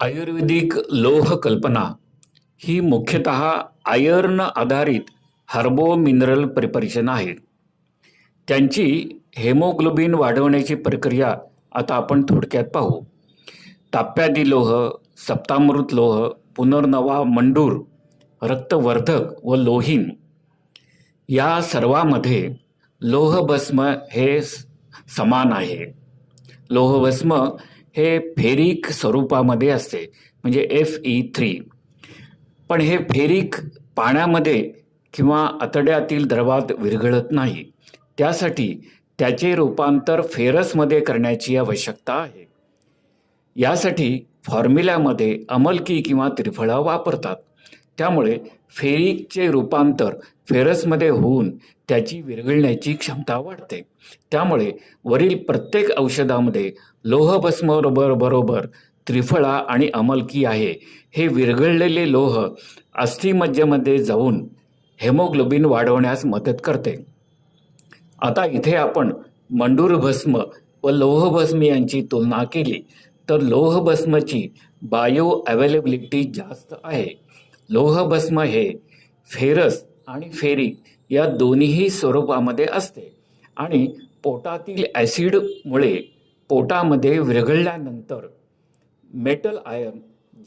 आयुर्वेदिक लोह कल्पना ही मुख्यतः आयर्न आधारित हार्बो मिनरल प्रिपरेशन आहे. त्यांची हेमोग्लोबिन वाढवण्याची प्रक्रिया आता आपण थोडक्यात पाहू. ताप्यादी लोह सप्तामृत लोह पुनर्नवा मंडूर रक्तवर्धक व लोहीन या सर्वामध्ये लोहभस्म हे समान आहे. लोहभस्म हे फेरिक स्वरूपामध्ये असते. म्हणजे एफ ई थ्री पण हे फेरिक पाण्यामध्ये किंवा आतड्यातील द्रवात विरघळत नाही. त्यासाठी त्याचे रूपांतर फेरसमध्ये करण्याची आवश्यकता आहे. यासाठी फॉर्म्युल्यामध्ये अमलकी किंवा त्रिफळा वापरतात. त्यामुळे फेरिकचे रूपांतर फेरसमध्ये होऊन त्याची विरघळण्याची क्षमता वाढते. त्यामुळे वरील प्रत्येक औषधामध्ये लोहभस्म बरोबर बरोबर त्रिफळा आणि अमलकी आहे. हे विरघळलेले लोह अस्थिमज्जेमध्ये जाऊन हेमोग्लोबिन वाढवण्यास मदत करते. आता इथे आपण मंडूरभस्म व लोहभस्म यांची तुलना केली. तर लोहभस्मची बायो अवेलेबिलिटी जास्त आहे. लोहभस्म हे फेरस आणि फेरिक या दोन्हीही स्वरूपामध्ये असते. आणि पोटातील ॲसिडमुळे पोटामध्ये विरघळल्यानंतर मेटल आयर्न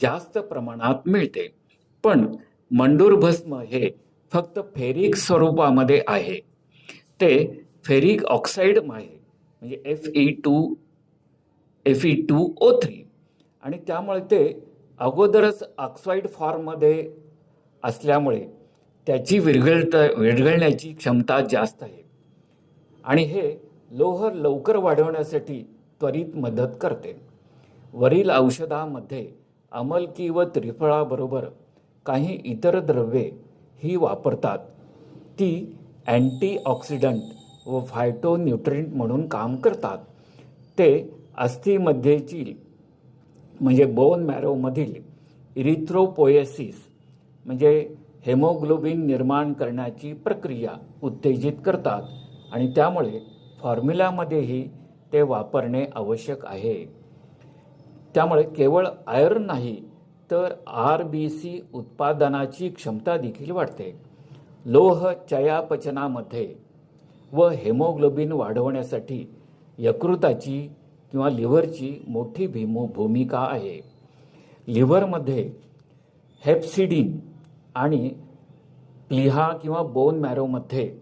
जास्त प्रमाणात मिळते. पण मंडूर भस्म हे फक्त फेरिक स्वरूपामध्ये आहे. ते फेरिक ऑक्साईड आहे म्हणजे F E two F E two O three आणि त्यामुळे ते अगोदरच ऑक्साईड फॉर्ममध्ये असल्यामुळे त्याची विरघळत विरघळण्याची क्षमता जास्त आहे. आणि हे लोह लवकर वाढवण्यासाठी त्वरित मदत करते. वरील औषधामध्ये अमलकी व त्रिफळाबरोबर काही इतर द्रव्ये ही वापरतात. ती अँटीऑक्सिडंट व फायटोन्युट्रिंट म्हणून काम करतात. ते अस्थिमध्येची म्हणजे बोन मॅरोमधील इरिथ्रोपोएसिस म्हणजे हेमोग्लोबिन निर्माण करण्याची प्रक्रिया उत्तेजित करतात आणि त्यामुळे फॉर्म्युलामध्येही ते वापरणे आवश्यक आहे. त्यामुळे केवळ आयर्न नाही तर आर बी सी उत्पादनाची क्षमता देखील वाढते. लोह चयापचनामध्ये व हेमोग्लोबिन वाढवण्यासाठी यकृताची किंवा लिव्हरची मोठी भीमू भूमिका आहे. लिव्हरमध्ये हेप्सिडिन आणि प्लिहा किंवा बोन मॅरोमध्ये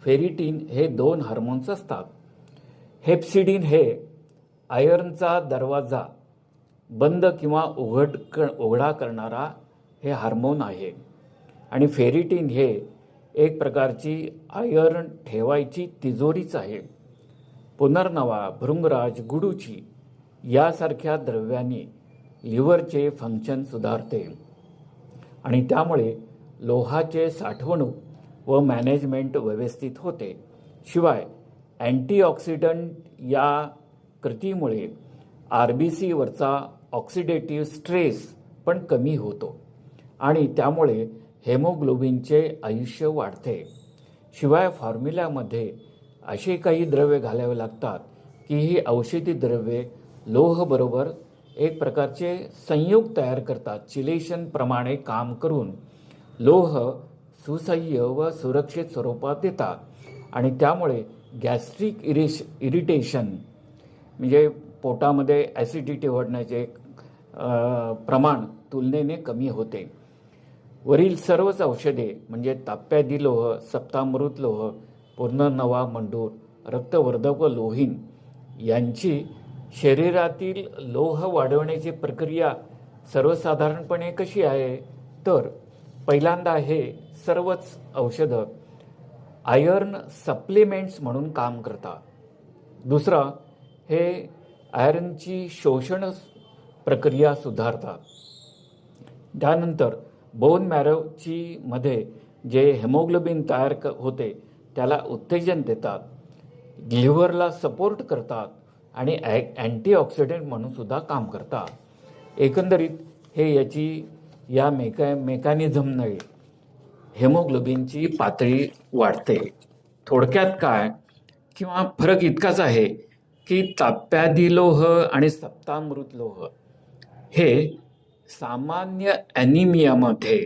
फेरिटीन हे दोन हार्मोन्स असतात. हेप्सिडिन हे आयर्नचा दरवाजा बंद किंवा उघड क उघडा करणारा हे हार्मोन आहे. आणि फेरिटीन हे एक प्रकारची आयर्न ठेवायची तिजोरीच आहे. पुनर्नवा भृंगराज गुडूची यासारख्या द्रव्यांनी लिव्हरचे फंक्शन सुधारते. आणि त्यामुळे लोहाचे साठवणूक व मॅनेजमेंट व्यवस्थित होते. शिवाय अँटीऑक्सिडंट या कृतीमुळे आर बी सीवरचा ऑक्सिडेटिव्ह स्ट्रेस पण कमी होतो आणि त्यामुळे हेमोग्लोबिनचे आयुष्य वाढते. शिवाय फॉर्म्युल्यामध्ये असे काही द्रव्ये घालावे लागतात की ही औषधी द्रव्ये लोहबरोबर एक प्रकारचे संयोग तयार करतात. चिलेशनप्रमाणे काम करून लोह सुसह्य व सुरक्षित स्वरूपात देतात. आणि त्यामुळे गॅस्ट्रिक इरिश इरिटेशन म्हणजे पोटामध्ये ॲसिडिटी वाढण्याचे प्रमाण तुलनेने कमी होते. वरील सर्वच औषधे म्हणजे ताप्यादी लोह सप्तामृत लोह पुनर्नवा मंडूर रक्तवर्धक व लोहीन यांची शरीरातील लोह वाढवण्याची प्रक्रिया सर्वसाधारणपणे कशी आहे? तर पहिल्यांदा हे सर्वच औषधं आयर्न सप्लिमेंट्स म्हणून काम करतात. दुसरा हे आयर्नची शोषण प्रक्रिया सुधारतात. त्यानंतर बोन मॅरोची मध्ये जे हेमोग्लोबिन तयार क होते त्याला उत्तेजन देतात लिव्हरला सपोर्ट करतात आणि ॲ अँटीऑक्सिडंट म्हणूनसुद्धा काम करतात. एकंदरीत हे याची या मेका मेकॅनिझमने हेमोग्लोबिनची पातळी वाढते. थोडक्यात काय किंवा फरक इतकाच आहे की ताप्यादी लोह आणि सप्तामृत लोह हे सामान्य ॲनिमियामध्ये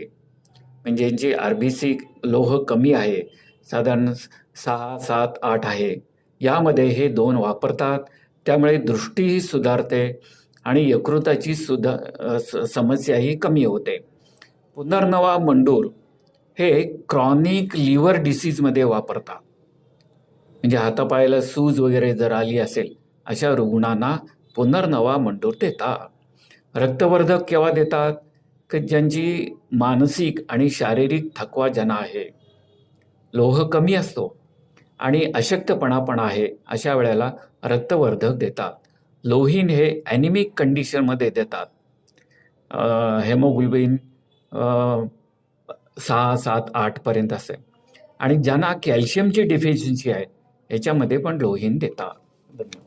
म्हणजे जे आर बी सी लोह कमी आहे साधारण सहा सात आठ आहे. यामध्ये हे दोन वापरतात. त्यामुळे दृष्टीही सुधारते आणि यकृताची सुधा स- समस्याही कमी होते. पुनर्नवा मंडूर हे क्रॉनिक लिव्हर डिसीजमध्ये वापरतात. म्हणजे हातापायाला सूज वगैरे जर आली असेल अशा रुग्णांना पुनर्नवा मंडूर देतात. रक्तवर्धक केव्हा देतात? की ज्यांची मानसिक आणि शारीरिक थकवा ज्यांना आहे. लोह कमी असतो आणि अशक्तपणा पण आहे अशा वेळेला रक्तवर्धक देतात. लोहीन हे ॲनिमिक कंडिशनमध्ये देतात. हेमोग्लोबिन सहा सात आठपर्यंत असते आणि ज्यांना कॅल्शियमची डिफिशियन्सी आहे याच्यामध्ये पण लोहीन देतात. धन्यवाद.